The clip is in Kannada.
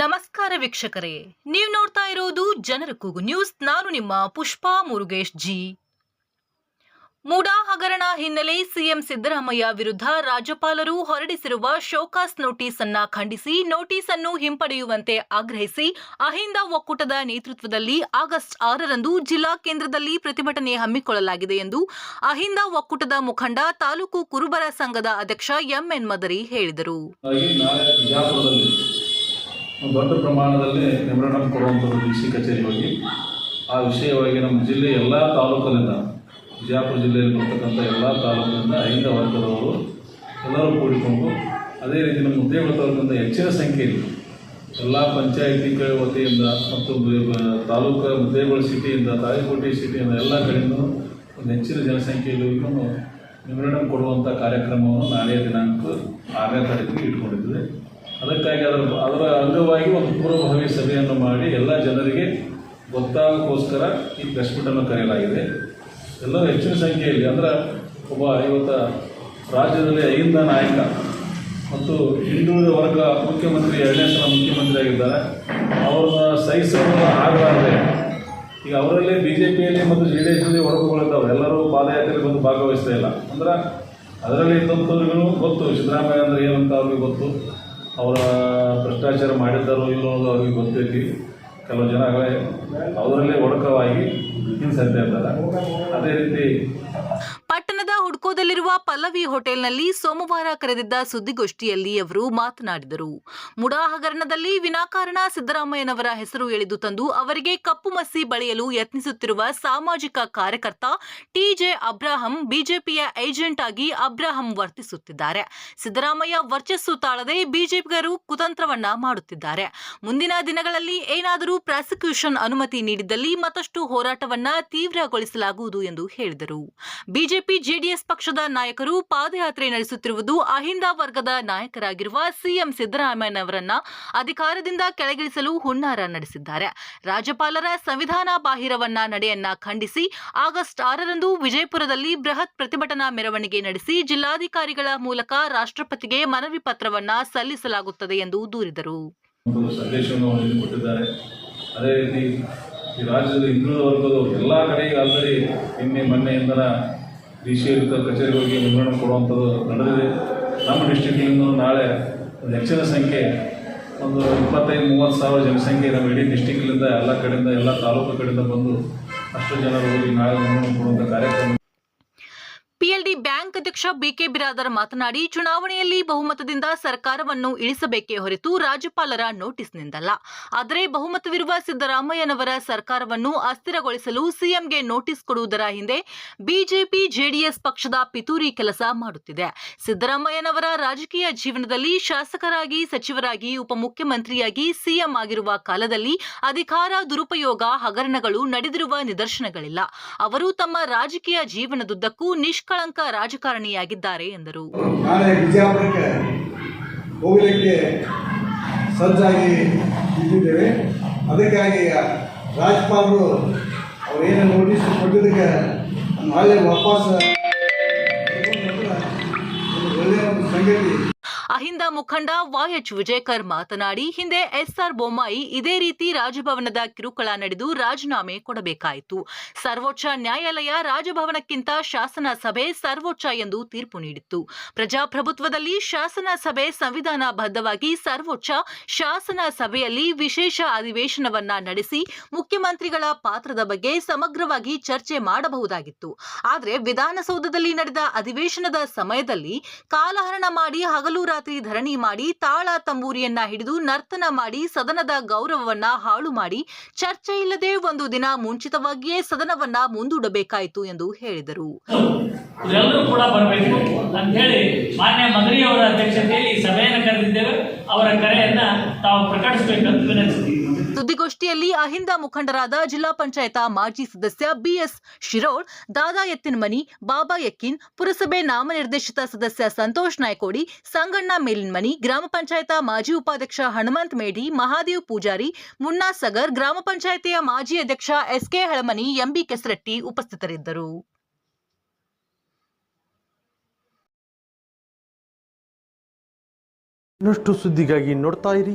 ನಮಸ್ಕಾರ ವೀಕ್ಷಕರೇ, ನೀವು ನೋಡ್ತಾ ಇರೋದು ಜನರ ಕೂಗು ನ್ಯೂಸ್. ನಾನು ನಿಮ್ಮ ಪುಷ್ಪಾ ಮುರುಗೇಶ್ ಜಿ. ಮೂಡಾ ಹಗರಣ ಹಿನ್ನೆಲೆ ಸಿಎಂ ಸಿದ್ದರಾಮಯ್ಯ ವಿರುದ್ಧ ರಾಜ್ಯಪಾಲರು ಹೊರಡಿಸಿರುವ ಶೋಕಾಸ್ ನೋಟಿಸ್ ಅನ್ನ ಖಂಡಿಸಿ ನೋಟಿಸ್ ಅನ್ನು ಹಿಂಪಡೆಯುವಂತೆ ಆಗ್ರಹಿಸಿ, ಅಹಿಂದ ಒಕ್ಕೂಟದ ನೇತೃತ್ವದಲ್ಲಿ ಆಗಸ್ಟ್ ಆರರಂದು ಜಿಲ್ಲಾ ಕೇಂದ್ರದಲ್ಲಿ ಪ್ರತಿಭಟನೆ ಹಮ್ಮಿಕೊಳ್ಳಲಾಗಿದೆ ಎಂದು ಅಹಿಂದ ಒಕ್ಕೂಟದ ಮುಖಂಡ ತಾಲೂಕು ಕುರುಬರ ಸಂಘದ ಅಧ್ಯಕ್ಷ ಎಂಎನ್ ಮದರಿ ಹೇಳಿದರು ಹಾಗಾಗಿ ನಾಳೆ ಬಿಜಾಪುರದಲ್ಲಿ ಒಂದು ದೊಡ್ಡ ಪ್ರಮಾಣದಲ್ಲಿ ನಿಮರಣ ಕೊಡುವಂಥದ್ದು ಡಿ ಸಿ ಕಚೇರಿ ಹೋಗಿ. ಆ ವಿಷಯವಾಗಿ ನಮ್ಮ ಜಿಲ್ಲೆ ಎಲ್ಲ ತಾಲೂಕಿನಿಂದ ಬಿಜಾಪುರ ಜಿಲ್ಲೆಯಲ್ಲಿ ಬರ್ತಕ್ಕಂಥ ಎಲ್ಲ ತಾಲೂಕಿನಿಂದ ಐದು ವರ್ಗದವರು ಎಲ್ಲರೂ ಕೂಡಿಕೊಂಡು ಅದೇ ರೀತಿ ನಮ್ಮ ಉದ್ಯೋಗ ತಾಲೂಕಿನಿಂದ ಹೆಚ್ಚಿನ ಸಂಖ್ಯೆಯಲ್ಲಿ ಎಲ್ಲ ಪಂಚಾಯಿತಿ ವತಿಯಿಂದ ಮತ್ತು ತಾಲೂಕು ಮುದ್ದೇಗೋಳ ಸಿಟಿಯಿಂದ, ತಾಳಿಕೋಟೆ ಸಿಟಿಯಿಂದ ಎಲ್ಲ ಕಡೆಯಿಂದ ಒಂದು ಹೆಚ್ಚಿನ ಜನಸಂಖ್ಯೆಯಲ್ಲಿ ಹೋಗಿ ಮೆಮೊರಂಡಮ್ ಕೊಡುವಂಥ ಕಾರ್ಯಕ್ರಮವನ್ನು ನಾಳೆಯ ದಿನಾಂಕ ಆರನೇ ತಾರೀಕಿಗೆ ಇಟ್ಕೊಂಡಿದ್ದೇವೆ. ಅದಕ್ಕಾಗಿ ಅದರ ಅದರ ಅಂಗವಾಗಿ ಒಂದು ಪೂರ್ವಭಾವಿ ಸಭೆಯನ್ನು ಮಾಡಿ ಎಲ್ಲ ಜನರಿಗೆ ಗೊತ್ತಾಗೋಕ್ಕೋಸ್ಕರ ಈ ಪ್ರೆಸ್ ಮೀಟನ್ನು ಕರೆಯಲಾಗಿದೆ. ಎಲ್ಲ ಹೆಚ್ಚಿನ ಸಂಖ್ಯೆಯಲ್ಲಿ ಅಂದ್ರೆ ಒಬ್ಬ ಇವತ್ತು ರಾಜ್ಯದಲ್ಲಿ ಐದ ನಾಯಕ ಮತ್ತು ಹಿಂದುಳಿದ ವರ್ಗ ಮುಖ್ಯಮಂತ್ರಿ, ಎರಡನೇ ಸಲ ಮುಖ್ಯಮಂತ್ರಿ ಆಗಿದ್ದಾರೆ. ಅವ್ರನ್ನ ಸಹಿಸೋದು ಆಗಲಾರದೆ ಈಗ ಅವರಲ್ಲಿ ಬಿ ಜೆ ಪಿಯಲ್ಲಿ ಮತ್ತು ಜೆ ಡಿ ಎಸ್ನಲ್ಲಿ ಒಡಕುಗಳಿದ್ದಾವೆ ಎಲ್ಲರೂ ಪಾದಯಾತ್ರೆ ಬಂದು ಭಾಗವಹಿಸ್ತಾ ಇಲ್ಲ. ಅಂದ್ರೆ ಅದರಲ್ಲಿ ಇದ್ದಂಥವ್ರಿಗೂ ಗೊತ್ತು. ಸಿದ್ದರಾಮಯ್ಯ ಅಂದರೆ ಏನಂತ ಅವ್ರಿಗೆ ಗೊತ್ತು. ಅವರ ಭ್ರಷ್ಟಾಚಾರ ಮಾಡಿದ್ದಾರೋ ಇಲ್ಲೋ ಅನ್ನೋದು ಅವ್ರಿಗೆ ಗೊತ್ತೈತಿ. ಕೆಲವು ಜನ ಅವರಲ್ಲೇ ಒಡಕವಾಗಿ ಅಂತ ಇದ್ದಾರೆ. ಅದೇ ರೀತಿ ಹುಡ್ಕೋದಲ್ಲಿರುವ ಪಲ್ಲವಿ ಹೋಟೆಲ್ನಲ್ಲಿ ಸೋಮವಾರ ಕರೆದಿದ್ದ ಸುದ್ದಿಗೋಷ್ಠಿಯಲ್ಲಿ ಅವರು ಮಾತನಾಡಿದರು. ಮುಡಾ ಹಗರಣದಲ್ಲಿ ವಿನಾಕಾರಣ ಸಿದ್ದರಾಮಯ್ಯನವರ ಹೆಸರು ಎಳೆದು ತಂದು ಅವರಿಗೆ ಕಪ್ಪು ಮಸಿ ಬಳಿಯಲು ಯತ್ನಿಸುತ್ತಿರುವ ಸಾಮಾಜಿಕ ಕಾರ್ಯಕರ್ತ ಟಿಜೆ ಅಬ್ರಾಹಂ ಬಿಜೆಪಿಯ ಏಜೆಂಟ್ ಆಗಿ ಅಬ್ರಾಹಂ ವರ್ತಿಸುತ್ತಿದ್ದಾರೆ. ಸಿದ್ದರಾಮಯ್ಯ ವರ್ಚಸ್ಸು ತಾಳದೆ ಬಿಜೆಪಿಗರು ಕುತಂತ್ರವನ್ನ ಮಾಡುತ್ತಿದ್ದಾರೆ. ಮುಂದಿನ ದಿನಗಳಲ್ಲಿ ಏನಾದರೂ ಪ್ರಾಸಿಕ್ಯೂಷನ್ ಅನುಮತಿ ನೀಡಿದ್ದಲ್ಲಿ ಮತ್ತಷ್ಟು ಹೋರಾಟವನ್ನ ತೀವ್ರಗೊಳಿಸಲಾಗುವುದು ಎಂದು ಹೇಳಿದರು. ಬಿಜೆಪಿ ಜೆಡಿಎಸ್ ಪಕ್ಷದ ನಾಯಕರು ಪಾದಯಾತ್ರೆ ನಡೆಸುತ್ತಿರುವುದು ಅಹಿಂದ ವರ್ಗದ ನಾಯಕರಾಗಿರುವ ಸಿಎಂ ಸಿದ್ದರಾಮಯ್ಯನವರನ್ನ ಅಧಿಕಾರದಿಂದ ಕೆಳಗಿಳಿಸಲು ಹುನ್ನಾರ ನಡೆಸಿದ್ದಾರೆ. ರಾಜ್ಯಪಾಲರ ಸಂವಿಧಾನ ಬಾಹಿರವನ್ನ ನಡೆಯನ್ನ ಖಂಡಿಸಿ ಆಗಸ್ಟ್ ಆರರಂದು ವಿಜಯಪುರದಲ್ಲಿ ಬೃಹತ್ ಪ್ರತಿಭಟನಾ ಮೆರವಣಿಗೆ ನಡೆಸಿ ಜಿಲ್ಲಾಧಿಕಾರಿಗಳ ಮೂಲಕ ರಾಷ್ಟ್ರಪತಿಗೆ ಮನವಿ ಪತ್ರವನ್ನ ಸಲ್ಲಿಸಲಾಗುತ್ತದೆ ಎಂದು ದೂರಿದರು. ಈ ರಾಜ್ಯದ ಹಿಂದುಳಿದ ವರ್ಗದವರು ಎಲ್ಲ ಕಡೆಗೆ ಆಲ್ರೆಡಿ ನಿನ್ನೆ ಮೊನ್ನೆಯಿಂದನ ಡಿ ಸಿ ಕಚೇರಿಗಳಿಗೆ ವಿವರಣೆ ಕೊಡುವಂಥದ್ದು ನಡೆದಿದೆ. ನಮ್ಮ ಡಿಸ್ಟಿಕ್ನಿಂದ ನಾಳೆ ಒಂದು ಹೆಚ್ಚಿನ ಸಂಖ್ಯೆ ಒಂದು ಇಪ್ಪತ್ತೈದು, ಮೂವತ್ತು ಸಾವಿರ ಜನಸಂಖ್ಯೆ ನಮ್ಮ ಇಡೀ ಡಿಸ್ಟಿಕ್ಲಿಂದ ಎಲ್ಲ ಕಡೆಯಿಂದ, ಎಲ್ಲ ತಾಲೂಕು ಕಡೆಯಿಂದ ಬಂದು ಅಷ್ಟು ಜನರು ಹೋಗಿ ನಾಳೆ ವಿವರಣೆ ಕೊಡುವಂಥ ಕಾರ್ಯಕ್ರಮ ಅಧ್ಯಕ್ಷ ಬಿಕೆ ಬಿರಾದರ್ ಮಾತನಾಡಿ, ಚುನಾವಣೆಯಲ್ಲಿ ಬಹುಮತದಿಂದ ಸರ್ಕಾರವನ್ನು ಇಳಿಸಬೇಕೇ ಹೊರತು ರಾಜ್ಯಪಾಲರ ನೋಟಿಸ್ನಿಂದಲ್ಲ. ಆದರೆ ಬಹುಮತವಿರುವ ಸಿದ್ದರಾಮಯ್ಯನವರ ಸರ್ಕಾರವನ್ನು ಅಸ್ಥಿರಗೊಳಿಸಲು ಸಿಎಂಗೆ ನೋಟಿಸ್ ಕೊಡುವುದರ ಹಿಂದೆ ಬಿಜೆಪಿ, ಜೆಡಿಎಸ್ ಪಕ್ಷದ ಪಿತೂರಿ ಕೆಲಸ ಮಾಡುತ್ತಿದೆ. ಸಿದ್ದರಾಮಯ್ಯನವರ ರಾಜಕೀಯ ಜೀವನದಲ್ಲಿ ಶಾಸಕರಾಗಿ, ಸಚಿವರಾಗಿ, ಉಪಮುಖ್ಯಮಂತ್ರಿಯಾಗಿ ಸಿಎಂ ಆಗಿರುವ ಕಾಲದಲ್ಲಿ ಅಧಿಕಾರ, ದುರುಪಯೋಗ, ಹಗರಣಗಳು ನಡೆದಿರುವ ನಿದರ್ಶನಗಳಿಲ್ಲ. ಅವರು ತಮ್ಮ ರಾಜಕೀಯ ಜೀವನದುದ್ದಕ್ಕೂ ನಿಷ್ಕಳಂಕ ರಾಜಕಾರಣಿಯಾಗಿದ್ದಾರೆ ಎಂದರು. ನಾಳೆ ವಿಜಯಪುರಕ್ಕೆ ಹೋಗಲಿಕ್ಕೆ ಸಜ್ಜಾಗಿ ಇದ್ದಿದ್ದೇವೆ ಅದಕ್ಕಾಗಿ ರಾಜ್ಯಪಾಲರು ಅವರೇನು ನೋಟಿಸ್ ಕೊಟ್ಟಿದ್ದಕ್ಕೆ ನಾಳೆ ವಾಪಸ್ ಒಳ್ಳೆಯ ಒಂದು ಸಂಗತಿ. ಅಹಿಂದ ಮುಖಂಡ ವಾಯಚ್ ವಿಜಯಕರ್ ಮಾತನಾಡಿ, ಹಿಂದೆ ಎಸ್ಆರ್ ಬೊಮ್ಮಾಯಿ ಇದೇ ರೀತಿ ರಾಜಭವನದ ಕಿರುಕುಳ ನಡೆದು ರಾಜೀನಾಮೆ ಕೊಡಬೇಕಾಯಿತು. ಸರ್ವೋಚ್ಚ ನ್ಯಾಯಾಲಯ ರಾಜಭವನಕ್ಕಿಂತ ಶಾಸನ ಸಭೆ ಸರ್ವೋಚ್ಚ ಎಂದು ತೀರ್ಪು ನೀಡಿತ್ತು. ಪ್ರಜಾಪ್ರಭುತ್ವದಲ್ಲಿ ಶಾಸನ ಸಭೆ ಸಂವಿಧಾನ ಬದ್ಧವಾಗಿ ಸರ್ವೋಚ್ಚ ಶಾಸನ ಸಭೆಯಲ್ಲಿ ವಿಶೇಷ ಅಧಿವೇಶನವನ್ನ ನಡೆಸಿ, ಮುಖ್ಯಮಂತ್ರಿಗಳ ಪಾತ್ರದ ಬಗ್ಗೆ ಸಮಗ್ರವಾಗಿ ಚರ್ಚೆ ಮಾಡಬಹುದಾಗಿತ್ತು. ಆದರೆ ವಿಧಾನಸೌಧದಲ್ಲಿ ನಡೆದ ಅಧಿವೇಶನದ ಸಮಯದಲ್ಲಿ ಕಾಲಹರಣ ಮಾಡಿ ಹಗಲು ಧರಣಿ ಮಾಡಿ ತಾಳ ತಂಬೂರಿಯನ್ನ ಹಿಡಿದು ನರ್ತನ ಮಾಡಿ ಸದನದ ಗೌರವವನ್ನ ಹಾಳು ಮಾಡಿ ಚರ್ಚೆ ಇಲ್ಲದೆ ಒಂದು ದಿನ ಮುಂಚಿತವಾಗಿಯೇ ಸದನವನ್ನ ಮುಂದೂಡಬೇಕಾಯಿತು ಎಂದು ಹೇಳಿದರು. ಕೂಡ ಬರಬೇಕು. ಅಂತ ಹೇಳಿ ಮಾನ್ಯ ಮದರಿ ಅವರ ಅಧ್ಯಕ್ಷತೆಯಲ್ಲಿ ಸಭೆಯನ್ನು ಕರೆದಿದ್ದೇವೆ. ಅವರ ಕರೆಯನ್ನ ತಾವು ಪ್ರಕಟಿಸಬೇಕಂತ ವಿನಂತಿಸ್ತೀವಿ. ಸುದ್ದಿಗೋಷ್ಠಿಯಲ್ಲಿ ಅಹಿಂದ ಮುಖಂಡರಾದ ಜಿಲ್ಲಾ ಪಂಚಾಯತ ಮಾಜಿ ಸದಸ್ಯ ಬಿಎಸ್ ಶಿರೋಳ್, ದಾದಾ ಎತ್ತಿನಮನಿ ಬಾಬಾ ಯಕ್ಕಿನ್ ಪುರಸಭೆ ನಾಮನಿರ್ದೇಶಿತ ಸದಸ್ಯ ಸಂತೋಷ್ ನಾಯ್ಕೋಡಿ, ಸಂಗಣ್ಣ ಮೇಲಿನ್ಮನಿ ಗ್ರಾಮ ಪಂಚಾಯತ ಮಾಜಿ ಉಪಾಧ್ಯಕ್ಷ ಹನುಮಂತ್ ಮೇಡಿ, ಮಹಾದೇವ್ ಪೂಜಾರಿ, ಮುನ್ನಾ ಸಗರ್, ಗ್ರಾಮ ಪಂಚಾಯತಿಯ ಮಾಜಿ ಅಧ್ಯಕ್ಷ ಎಸ್ಕೆ ಹಳಮನಿ, ಎಂಬಿ ಕೆಸರಟ್ಟಿ ಉಪಸ್ಥಿತರಿದ್ದರು. ಇನ್ನಷ್ಟು ಸುದ್ದಿಗಾಗಿ ನೋಡ್ತಾ ಇರಿ.